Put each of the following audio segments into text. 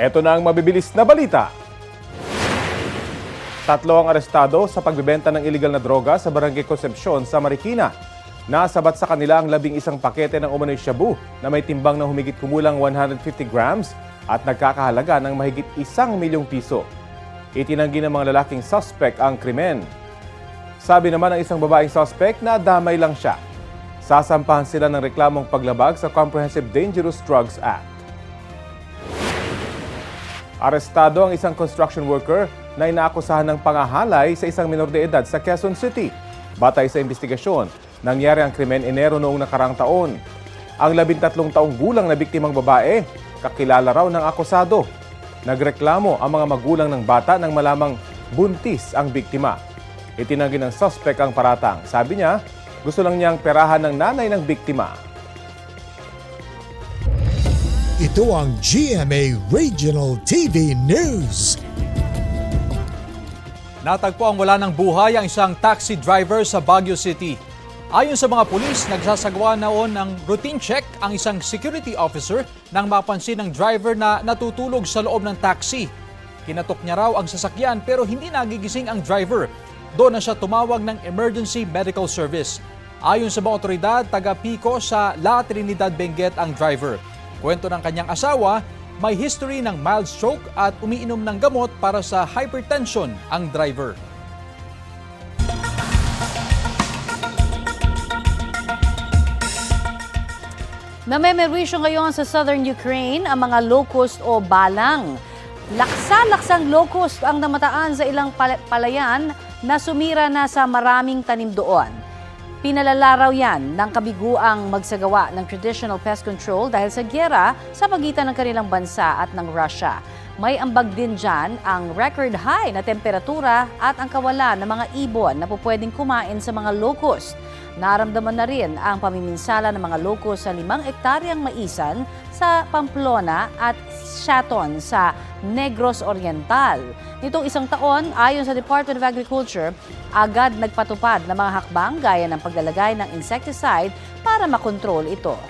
Ito na ang mabibilis na balita. Tatlo ang arestado sa pagbebenta ng illegal na droga sa Barangay Concepcion sa Marikina. Nasabat sa kanila ang labing isang pakete ng umano'y shabu na may timbang na humigit kumulang 150 grams at nagkakahalaga ng mahigit isang milyong piso. Itinanggi ng mga lalaking suspect ang krimen. Sabi naman ng isang babaeng suspect na damay lang siya. Sasampahan sila ng reklamong paglabag sa Comprehensive Dangerous Drugs Act. Arestado ang isang construction worker na inaakusahan ng pangahalay sa isang minor de edad sa Quezon City. Batay sa investigasyon, nangyari ang krimen Enero noong nakarang taon. Ang labintatlong taong gulang na biktimang babae, kakilala raw ng akusado. Nagreklamo ang mga magulang ng bata nang malamang buntis ang biktima. Itinanggi ng suspect ang paratang. Sabi niya, gusto lang niyang perahan ng nanay ng biktima. Ito ang GMA Regional TV News. Natagpo ang wala ng buhay ang isang taxi driver sa Baguio City. Ayon sa mga pulis, nagsasagawa naon ng routine check ang isang security officer nang mapansin ng driver na natutulog sa loob ng taxi. Kinatok niya raw ang sasakyan pero hindi nagigising ang driver. Doon na siya tumawag ng emergency medical service. Ayon sa mga otoridad, taga Pico sa La Trinidad Benguet ang driver. Kwento ng kanyang asawa, may history ng mild stroke at umiinom ng gamot para sa hypertension ang driver. Namemerwisyo ngayon sa southern Ukraine ang mga locust o balang. Laksa-laksang locust ang namataan sa ilang pal- palayan na sumira na sa maraming tanim doon. Pinalalaraw yan ng kabiguang magsagawa ng traditional pest control dahil sa gyera sa pagitan ng kanilang bansa at ng Russia. May ambag din dyan ang record high na temperatura at ang kawalan ng mga ibon na pupwedeng kumain sa mga locust. Naramdaman na rin ang pamiminsala ng mga locust sa limang ektaryang maisan sa Pamplona at Shaton sa Negros Oriental. Nitong isang taon, ayon sa Department of Agriculture, agad nagpatupad ng mga hakbang gaya ng paglalagay ng insecticide para makontrol ito.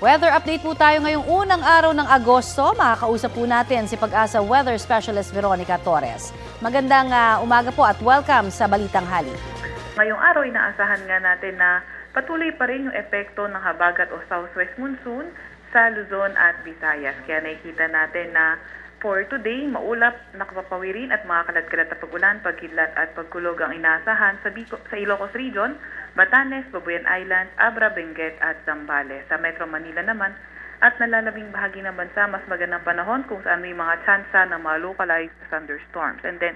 Weather update po tayo ngayong unang araw ng Agosto. Makakausap po natin si Pag-asa Weather Specialist Veronica Torres. Magandang ah, umaga po at welcome sa Balitang Hali. Ngayong araw, inaasahan nga natin na patuloy pa rin yung epekto ng habagat o southwest monsoon sa Luzon at Visayas. Kaya nakikita natin na for today, maulap, nakapapawirin at mga kalat-kalat na pagulan, pagkidlat at pagkulog ang inaasahan sa, Bico, sa Ilocos Region, Batanes, Babuyan Islands, Abra, Benguet at Zambales. Sa Metro Manila naman, at nalalabing bahagi ng bansa, mas magandang panahon kung saan may mga tsansa ng mga localized thunderstorms. And then,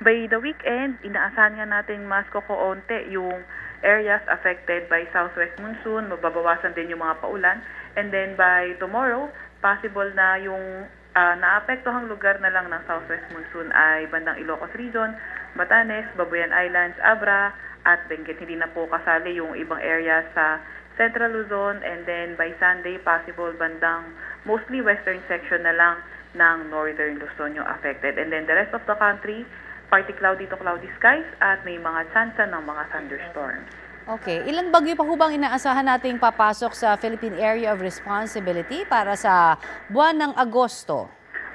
by the weekend, inaasahan nga natin mas kokoonte yung areas affected by southwest monsoon, mababawasan din yung mga paulan. And then by tomorrow, possible na yung ah, naapektuhang lugar na lang ng southwest monsoon ay bandang Ilocos Region, Batanes, Babuyan Islands, Abra, at Benguet. Hindi na po kasali yung ibang areas sa Central Luzon and then by Sunday, possible bandang mostly western section na lang ng northern Luzon yung affected. And then the rest of the country, partly cloudy to cloudy skies at may mga tsansa ng mga thunderstorms. Okay, ilang bagyo pa ho bang inaasahan nating papasok sa Philippine Area of Responsibility para sa buwan ng Agosto?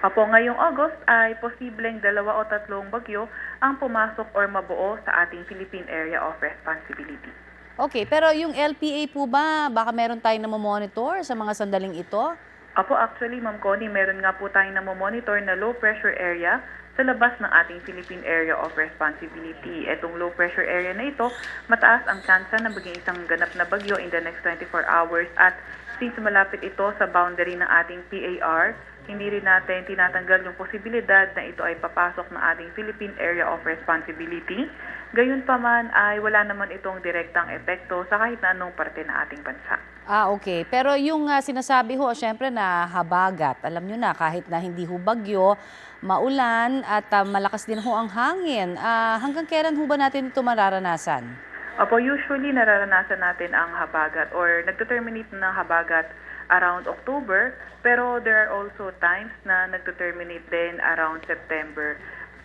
Apo, ngayong August ay posibleng dalawa o tatlong bagyo ang pumasok or mabuo sa ating Philippine Area of Responsibility. Okay, pero yung LPA po ba, baka meron tayong namomonitor sa mga sandaling ito? Apo, actually, Ma'am Connie, meron nga po tayong namomonitor na low pressure area sa labas ng ating Philippine Area of Responsibility. Etong low pressure area na ito, mataas ang tsansa na maging isang ganap na bagyo in the next 24 hours at since malapit ito sa boundary ng ating PAR, hindi rin natin tinatanggal yung posibilidad na ito ay papasok ng ating Philippine Area of Responsibility. Gayunpaman ay wala naman itong direktang epekto sa kahit na anong parte ng ating bansa. Ah, okay. Pero yung ah, sinasabi ho, syempre na habagat. Alam nyo na, kahit na hindi ho bagyo, maulan at ah, malakas din ho ang hangin. Ah, hanggang kailan ho ba natin ito mararanasan? Opo, usually nararanasan natin ang habagat or nagto-terminate ng habagat around October, pero there are also times na nagto-terminate din around September.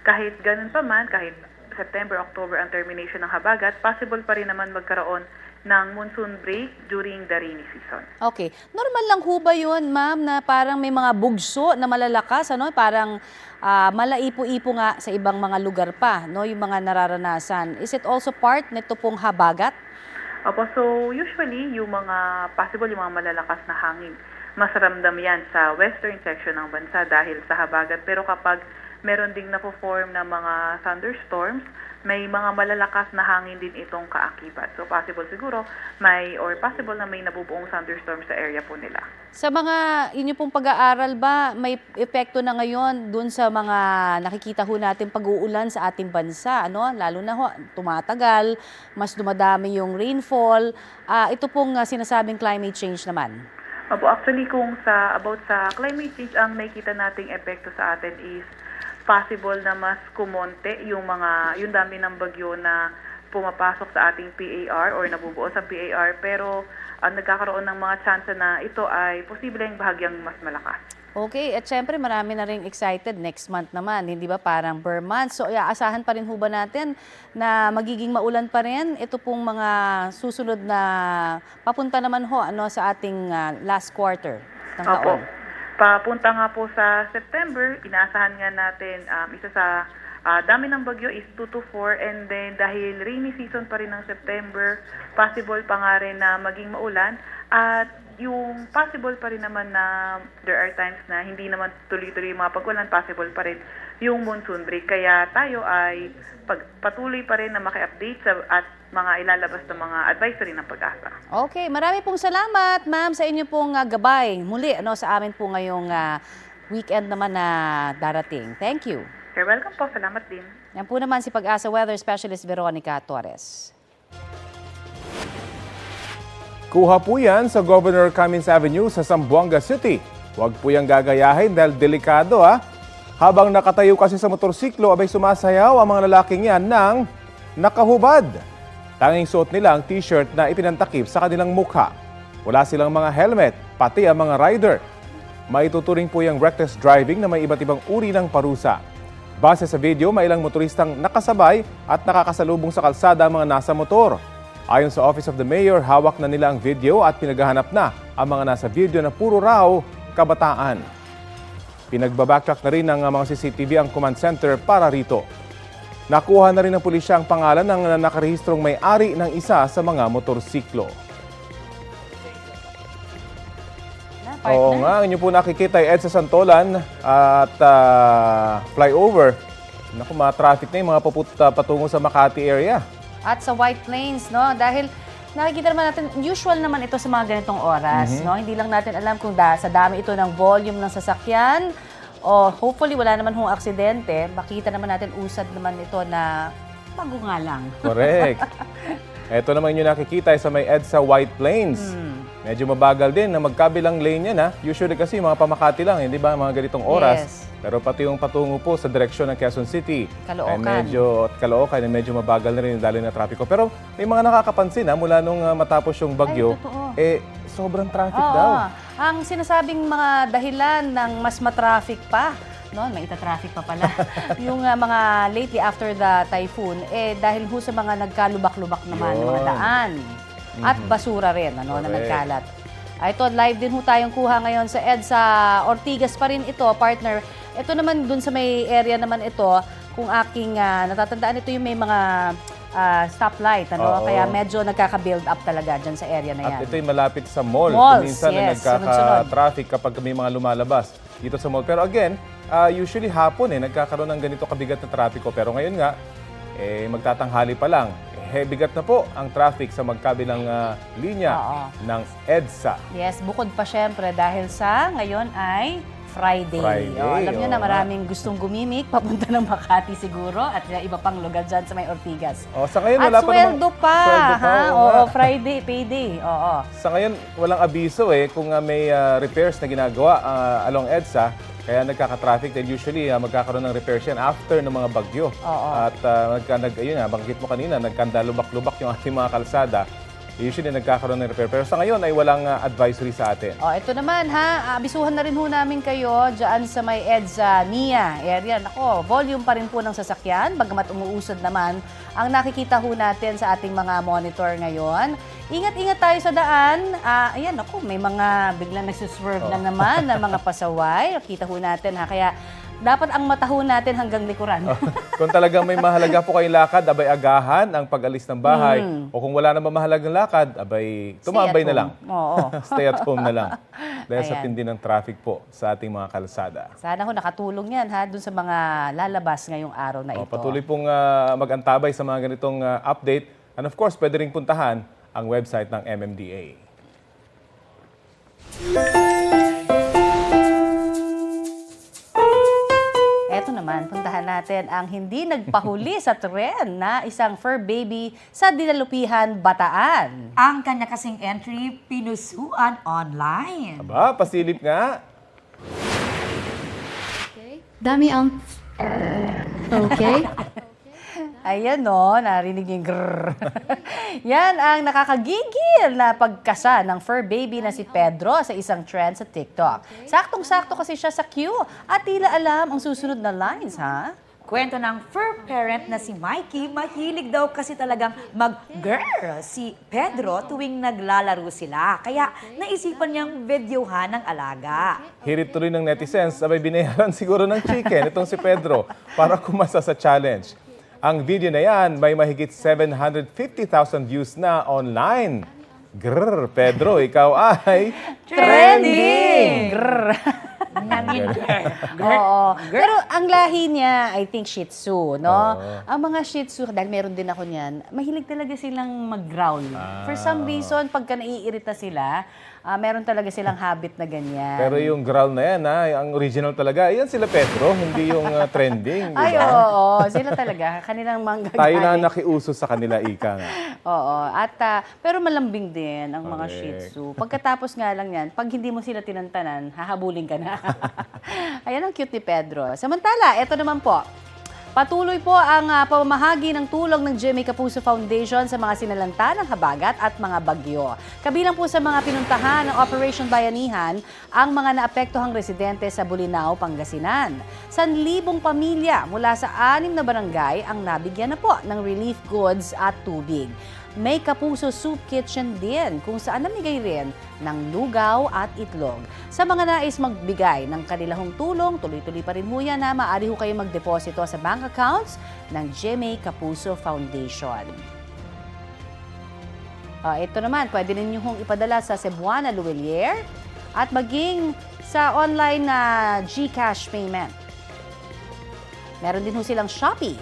Kahit ganun pa man, kahit September, October ang termination ng habagat, possible pa rin naman magkaroon ng monsoon break during the rainy season. Okay. Normal lang ho ba yun, ma'am, na parang may mga bugso na malalakas, ano? Parang ah, malaipo-ipo nga sa ibang mga lugar pa, no? Yung mga nararanasan. Is it also part nito pong habagat? Opo, so usually yung mga possible yung mga malalakas na hangin, mas ramdam yan sa western section ng bansa dahil sa habagat. Pero kapag meron ding napo-form na mga thunderstorms, may mga malalakas na hangin din itong kaakibat. So possible siguro may or possible na may nabubuong thunderstorm sa area po nila. Sa mga inyo pong pag-aaral ba, may epekto na ngayon dun sa mga nakikita ho natin pag-uulan sa ating bansa, ano? Lalo na ho, tumatagal, mas dumadami yung rainfall. Ah, ito pong ah, sinasabing climate change naman. Opo, actually kung sa about sa climate change, ang nakikita nating epekto sa atin is possible na mas kumonte yung mga yung dami ng bagyo na pumapasok sa ating PAR or nabubuo sa PAR pero ang nagkakaroon ng mga chance na ito ay posibleng bahagyang mas malakas. Okay, at syempre marami na rin excited next month naman, hindi ba parang per month. So iaasahan pa rin ho ba natin na magiging maulan pa rin ito pong mga susunod na papunta naman ho ano sa ating ah, last quarter ng Opo. taon. Papunta nga po sa September, inaasahan nga natin um, isa sa ah, dami ng bagyo is 2 to 4 and then dahil rainy season pa rin ng September, possible pa nga rin na maging maulan at yung possible pa rin naman na there are times na hindi naman tuloy-tuloy mga pag-ulan, possible pa rin yung monsoon break. Kaya tayo ay pag, patuloy pa rin na maki-update sa, at mga ilalabas ng mga advisory ng pag-asa. Okay, marami pong salamat ma'am sa inyo pong ah, gabay. Muli ano sa amin po ngayong ah, weekend naman na darating. Thank you. You're welcome po. Salamat din. Yan po naman si Pag-asa Weather Specialist Veronica Torres. Kuha po yan sa Governor Cummins Avenue sa Zamboanga City. Huwag po yung gagayahin dahil delikado ha. Habang nakatayo kasi sa motorsiklo, abay sumasayaw ang mga lalaking yan ng nakahubad. Tanging suot nila ang t-shirt na ipinantakip sa kanilang mukha. Wala silang mga helmet, pati ang mga rider. Maituturing po yung reckless driving na may iba't ibang uri ng parusa. Base sa video, may ilang motoristang nakasabay at nakakasalubong sa kalsada ang mga nasa motor. Ayon sa Office of the Mayor, hawak na nila ang video at pinaghahanap na ang mga nasa video na puro raw kabataan. Pinagbabacktrack na rin ng mga CCTV ang command center para rito. Nakuha na rin ng pulisya ang pangalan ng nakarehistrong may-ari ng isa sa mga motorsiklo. Oo nga, inyo po nakikita ay EDSA Santolan at ah, flyover. Naku, mga traffic na yung mga papunta patungo sa Makati area. At sa White Plains, no? Dahil nakikita naman natin, usual naman ito sa mga ganitong oras, no? Hindi lang natin alam kung da, sa dami ito ng volume ng sasakyan o hopefully wala naman hong aksidente, makita naman natin usad naman ito na bago nga lang. Correct. Ito naman yung nakikita sa may EDSA White Plains. Medyo mabagal din na magkabilang lane yan ha. Usually kasi mga pamakati lang, hindi ba mga ganitong oras. Yes. Pero pati yung patungo po sa direksyon ng Quezon City. Caloocan. Ay medyo, at Caloocan, ay medyo mabagal na rin yung daloy na trapiko. Pero may mga nakakapansin ha, mula nung ah, matapos yung bagyo, totoo. eh sobrang traffic Oo. daw. Ang sinasabing mga dahilan ng mas matraffic pa, no, may ita-traffic pa pala. yung ah, mga lately after the typhoon, eh dahil ho sa mga nagkalubak-lubak naman ng mga Yun. daan. At basura rin, ano, na Correct. nagkalat. Ah, ito, live din ho tayong kuha ngayon sa EDSA Ortigas pa rin ito, partner. Ito naman dun sa may area naman ito, kung aking ah, natatandaan, ito yung may mga ah, stoplight, ano? Oo. Kaya medyo nagkaka-build up talaga dyan sa area na yan. At ito'y malapit sa mall. Malls, Minsan na yes, sunod-sunod. nagkaka-traffic kapag may mga lumalabas dito sa mall. Pero again, ah, usually hapon eh, nagkakaroon ng ganito kabigat na trafiko. Pero ngayon nga, eh, magtatanghali pa lang. Eh, bigat na po ang traffic sa magkabilang ah, linya Oo. ng EDSA. Yes, bukod pa syempre dahil sa ngayon ay Friday. Friday, Oh, alam niyo na maraming gustong gumimik papunta ng Makati siguro at iba pang lugar dyan sa may Ortigas. Oh, sa ngayon, at wala pa sweldo pa, Sweldo pa, ha? oo nga. Friday, payday. Oo. Sa ngayon, walang abiso eh kung ah, may ah, repairs na ginagawa ah, along EDSA. Kaya nagkaka-traffic dahil usually ah, magkakaroon ng repairs yan after ng mga bagyo. Oo. At uh, nagka, nag, ayun nga, banggit mo kanina, nagkanda lubak-lubak yung ating mga kalsada. Usually nagkakaroon ng repair. Pero sa ngayon ay walang ah, advisory sa atin. O, ito naman ha, abisuhan na rin ho namin kayo dyan sa may EDSA NIA area. Nako, volume pa rin po ng sasakyan, bagamat umuusad naman ang nakikita ho natin sa ating mga monitor ngayon. Ingat-ingat tayo sa daan. Ah, ayan, ako, may mga biglang nagsuswerve na naman na mga pasaway. Kita ho natin ha, kaya dapat ang mata ho natin hanggang likuran. kung talagang may mahalaga po kayong lakad, abay agahan ang pag-alis ng bahay. O kung wala namang mahalagang lakad, abay at na lang. Oo. Stay at home na lang. Dahil sa tindi ng traffic po sa ating mga kalsada. Sana ho nakatulong yan ha, dun sa mga lalabas ngayong araw na O, ito. patuloy pong ah, mag-antabay sa mga ganitong ah, update. And of course, pwede rin puntahan ang website ng MMDA. Naman, puntahan natin ang hindi nagpahuli sa tren na isang fur baby sa Dinalupihan, Bataan. Ang kanya kasing entry, pinusuan online. Aba, pasilip nga. Dami ang... Okay. Ayan no, narinig niyo yung grrrr. Yan ang nakakagigil na pagkasa ng fur baby na si Pedro sa isang trend sa TikTok. Saktong-sakto kasi siya sa queue at tila alam ang susunod na lines, ha? Kwento ng fur parent na si Mikey, mahilig daw kasi talagang mag-girl si Pedro tuwing naglalaro sila. Kaya naisipan niyang videohan ng alaga. Hirit tuloy ng netizens, sabay binayaran siguro ng chicken itong si Pedro para kumasa sa challenge. Ang video na yan may mahigit 750,000 views na online. Grrr, Pedro, ikaw ay... Trending! Grrr. Oo. Pero ang lahi niya, I think Shih Tzu, no? Ang mga Shih Tzu, dahil meron din ako niyan, mahilig talaga silang mag-growl. For some reason, pagka naiirita sila, ah, meron talaga silang habit na ganyan. Pero yung growl na yan, ha, ang original talaga, yan sila Pedro, hindi yung uh, trending. di Ay, ba? oo, sila talaga. Kanilang manggagaling. Tayo na nakiuso sa kanila, Ika nga. Oo. At, ah, pero malambing din ang mga Shih Correct. Tzu. Pagkatapos nga lang yan, pag hindi mo sila tinantanan, hahabulin ka na. Ayan ang cute ni Pedro. Samantala, eto naman po. Patuloy po ang ah, pamamahagi ng tulong ng Jimmy Kapuso Foundation sa mga sinalanta ng habagat at mga bagyo. Kabilang po sa mga pinuntahan ng Operation Bayanihan ang mga naapektuhang residente sa Bulinaw, Pangasinan. Sanlibong pamilya mula sa anim na barangay ang nabigyan na po ng relief goods at tubig. May Kapuso Soup Kitchen din kung saan namigay rin ng lugaw at itlog. Sa mga nais magbigay ng kanilang tulong, tuloy-tuloy pa rin ho yan na maaari ho kayo magdeposito sa bank accounts ng GMA Kapuso Foundation. Ah, ito naman, pwede ninyo hong ipadala sa Cebuana Luwelier at maging sa online na GCash payment. Meron din ho silang Shopee.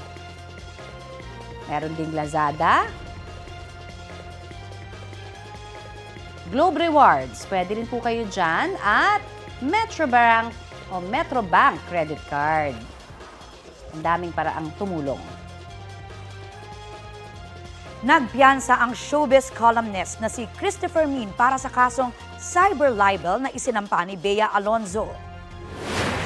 Meron ding Lazada. Globe Rewards, pwede rin po kayo dyan. At Metrobank o Metrobank credit card. Ang daming paraang tumulong. Nagpiyansa ang showbiz columnist na si Christopher Min para sa kasong cyber libel na isinampa ni Bea Alonzo.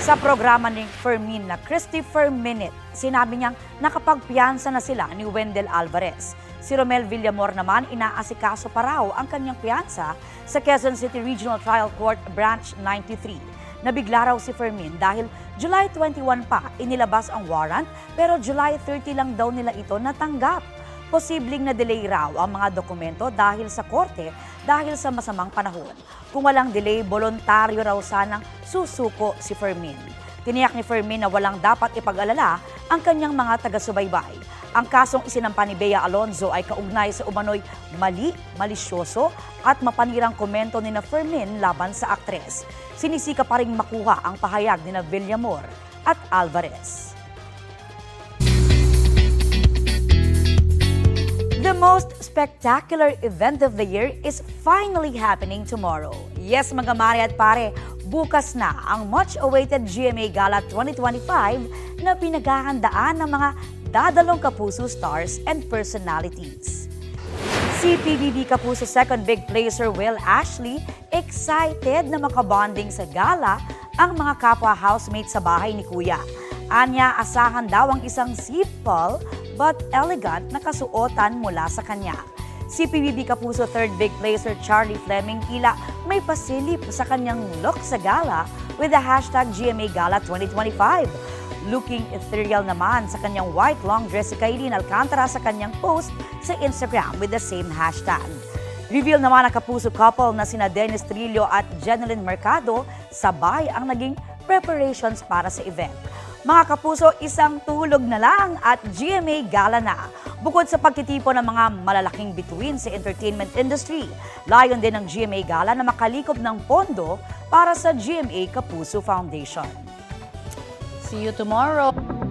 Sa programa ni Fermin na Christopher Minute, sinabi niyang nakapagpiyansa na sila ni Wendell Alvarez. Si Romel Villamor naman inaasikaso pa raw ang kanyang piyansa sa Quezon City Regional Trial Court Branch 93. Nabigla raw si Fermin dahil July 21 pa inilabas ang warrant pero July 30 lang daw nila ito natanggap. Posibleng na-delay raw ang mga dokumento dahil sa korte dahil sa masamang panahon. Kung walang delay, voluntaryo raw sanang susuko si Fermin. Tiniyak ni Fermin na walang dapat ipag-alala ang kanyang mga taga-subaybay. Ang kasong isinampa ni Bea Alonzo ay kaugnay sa umano'y mali, malisyoso at mapanirang komento ni na Fermin laban sa aktres. Sinisika pa rin makuha ang pahayag ni na Villamor at Alvarez. The most spectacular event of the year is finally happening tomorrow. Yes, mga mare at pare, bukas na ang much-awaited GMA Gala 2025 na pinaghahandaan ng mga dadalong kapuso stars and personalities. Si PBB Kapuso second big placer Will Ashley, excited na makabonding sa gala ang mga kapwa housemate sa bahay ni Kuya. Anya, asahan daw ang isang simple but elegant na kasuotan mula sa kanya. Si PBB Kapuso third big placer Charlie Fleming tila may pasilip sa kanyang look sa gala with the hashtag GMA Gala 2025. Looking ethereal naman sa kanyang white long dress si Kailin Alcantara sa kanyang post sa Instagram with the same hashtag. Reveal naman ang kapuso couple na sina Dennis Trillo at Jeneline Mercado, sabay ang naging preparations para sa event. Mga kapuso, isang tulog na lang at GMA Gala na. Bukod sa pagtitipon ng mga malalaking bituin sa entertainment industry, layon din ng GMA Gala na makalikob ng pondo para sa GMA Kapuso Foundation. See you tomorrow.